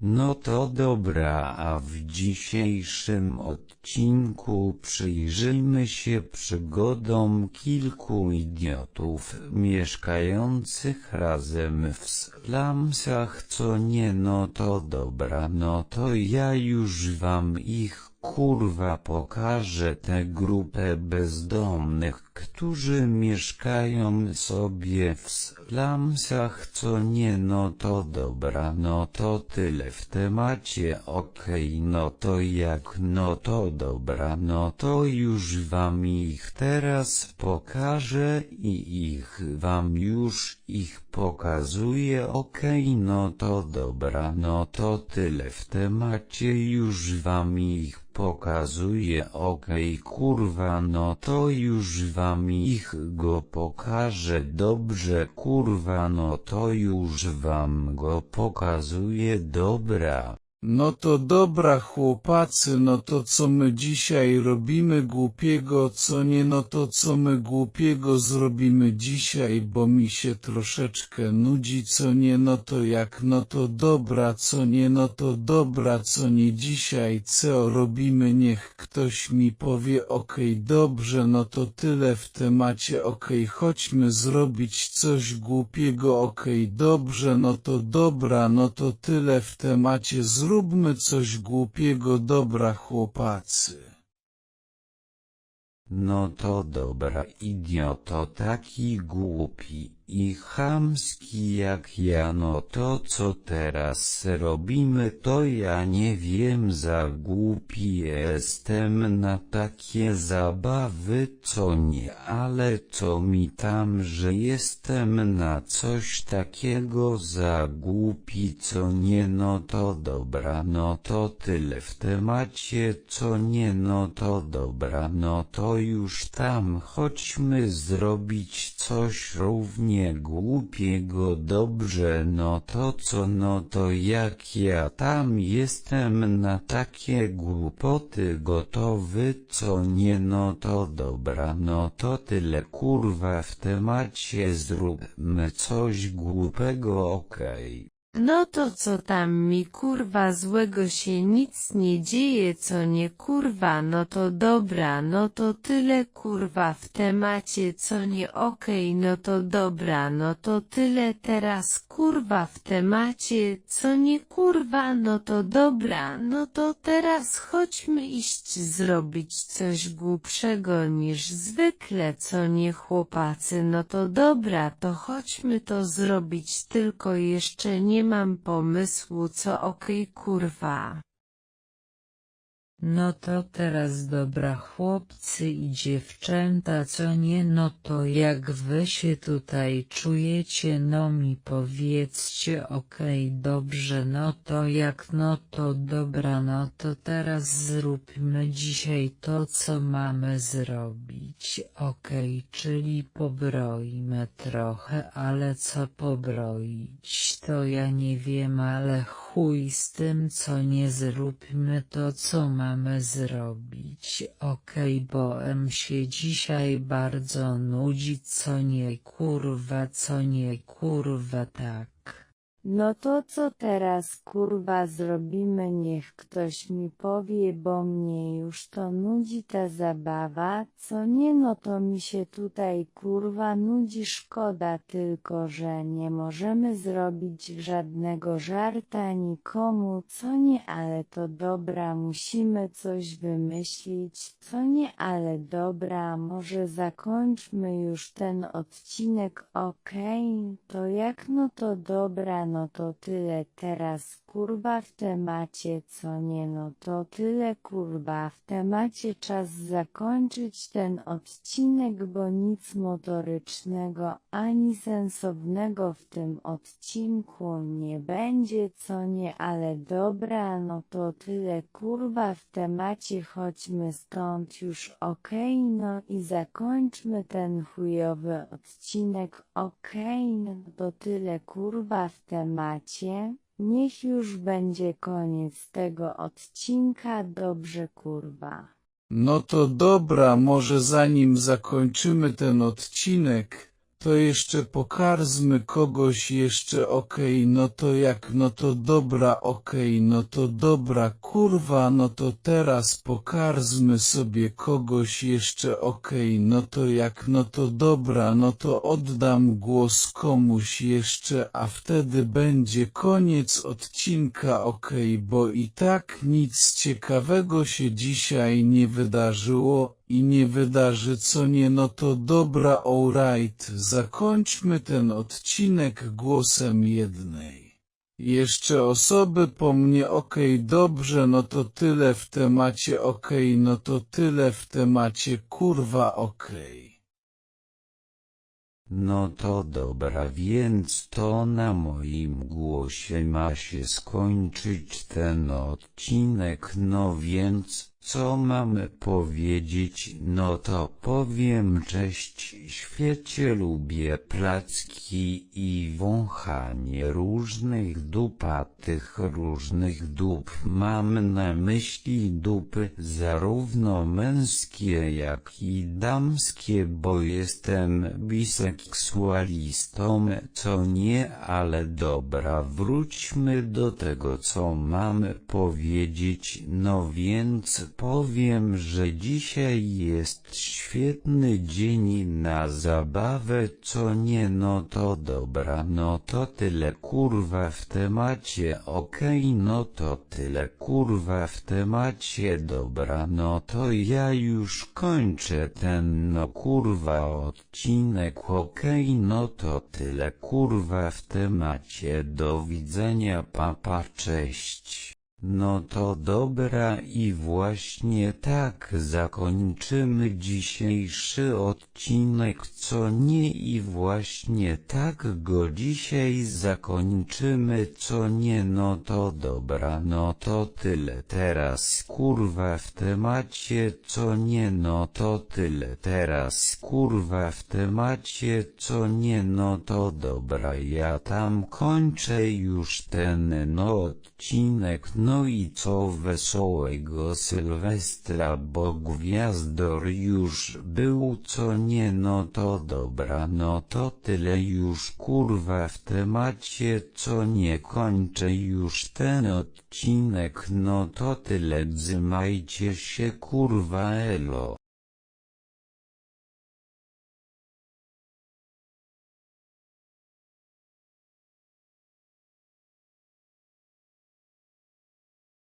No to dobra, a w dzisiejszym odcinku przyjrzyjmy się przygodom kilku idiotów mieszkających razem w slumsach. Co nie no to dobra no to ja już wam ich kurwa pokażę tę grupę bezdomnych, którzy mieszkają sobie w slumsach co nie no to dobra no to tyle w temacie okej no to jak no to dobra no to już wam ich teraz pokażę i ich wam już ich pokazuję okej no to dobra no to tyle w temacie już wam ich pokazuję okej kurwa no to już wam ich go pokażę. Dobrze kurwa no to już wam go pokazuję. Dobra No to dobra chłopacy, no to co my dzisiaj robimy głupiego, co nie no to co my głupiego zrobimy dzisiaj, bo mi się troszeczkę nudzi, co nie no to jak no to dobra, co nie no to dobra, co nie dzisiaj, co robimy, niech ktoś mi powie okej dobrze, no to tyle w temacie okej chodźmy zrobić coś głupiego okej dobrze, no to dobra, no to tyle w temacie coś głupiego dobra chłopacy. No to dobra idioto taki głupi i chamski jak ja no to co teraz robimy to ja nie wiem za głupi jestem na takie zabawy co nie ale co mi tam że jestem na coś takiego za głupi co nie no to dobra no to tyle w temacie co nie no to dobra no to już tam chodźmy zrobić coś równie głupiego dobrze no to co no to jak ja tam jestem na takie głupoty gotowy co nie no to dobra no to tyle kurwa w temacie zróbmy coś głupego okej No to co tam mi kurwa złego się nic nie dzieje co nie kurwa no to dobra no to tyle kurwa w temacie co nie okej no to dobra no to tyle teraz kurwa w temacie co nie kurwa no to dobra no to teraz chodźmy iść zrobić coś głupszego niż zwykle co nie chłopacy no to dobra to chodźmy to zrobić tylko jeszcze nie mam pomysłu co okej kurwa. No to teraz dobra chłopcy i dziewczęta co nie no to jak wy się tutaj czujecie no mi powiedzcie okej dobrze no to jak no to dobra no to teraz zróbmy dzisiaj to co mamy zrobić. Okej czyli pobroimy trochę ale co pobroić? To ja nie wiem ale chuj z tym co nie zróbmy to co mamy zrobić? Okej bo em się dzisiaj bardzo nudzi co nie kurwa co nie kurwa tak No to co teraz kurwa zrobimy? Niech ktoś mi powie bo mnie już to nudzi ta zabawa, co nie no to mi się tutaj kurwa nudzi. Szkoda tylko że nie możemy zrobić żadnego żarta nikomu. Co nie ale to dobra musimy coś wymyślić. Co nie ale dobra może zakończmy już ten odcinek okej? To jak no to dobra no to tyle. Teraz kurwa w temacie co nie no to tyle kurwa. W temacie czas zakończyć ten odcinek bo nic motorycznego ani sensownego w tym odcinku nie będzie co nie ale dobra no to tyle kurwa w temacie. Chodźmy stąd już okej no i zakończmy ten chujowy odcinek okej no to tyle kurwa w temacie Niech już będzie koniec tego odcinka, dobrze kurwa. No to dobra, może zanim zakończymy ten odcinek, To jeszcze pokarzmy kogoś jeszcze okej, no to jak, no to dobra okej, no to dobra kurwa, no to teraz pokarzmy sobie kogoś jeszcze okej, no to jak, no to dobra, no to oddam głos komuś jeszcze, a wtedy będzie koniec odcinka okej, bo i tak nic ciekawego się dzisiaj nie wydarzyło i nie wydarzy co nie, no to dobra alright, zakończmy ten odcinek głosem jednej. Jeszcze osoby po mnie okej dobrze no to tyle w temacie okej no to tyle w temacie kurwa okej. No to dobra, więc to na moim głosie ma się skończyć ten odcinek, no więc co mamy powiedzieć, no to powiem cześć świecie, lubię placki i wąchanie różnych dupatych różnych dup, mam na myśli dupy zarówno męskie jak i damskie, bo jestem biseksualistą, co nie, ale dobra, wróćmy do tego co mamy powiedzieć, no więc powiem, że dzisiaj jest świetny dzień na zabawę, co nie, no to dobra, no to tyle kurwa w temacie, okej, no to tyle kurwa w temacie, dobra, no to ja już kończę ten no kurwa odcinek, okej, no to tyle kurwa w temacie, do widzenia, papa, cześć. No to dobra i właśnie tak zakończymy dzisiejszy odcinek co nie i właśnie tak go dzisiaj zakończymy co nie no to dobra no to tyle. Teraz kurwa w temacie co nie no to tyle. Teraz kurwa w temacie co nie no to dobra. Ja tam kończę już ten no odcinek no i co wesołego Sylwestra, bo gwiazdor już był, co nie, no to dobra, no to tyle już kurwa w temacie, co nie kończę już ten odcinek, no to tyle, dzymajcie się kurwa elo.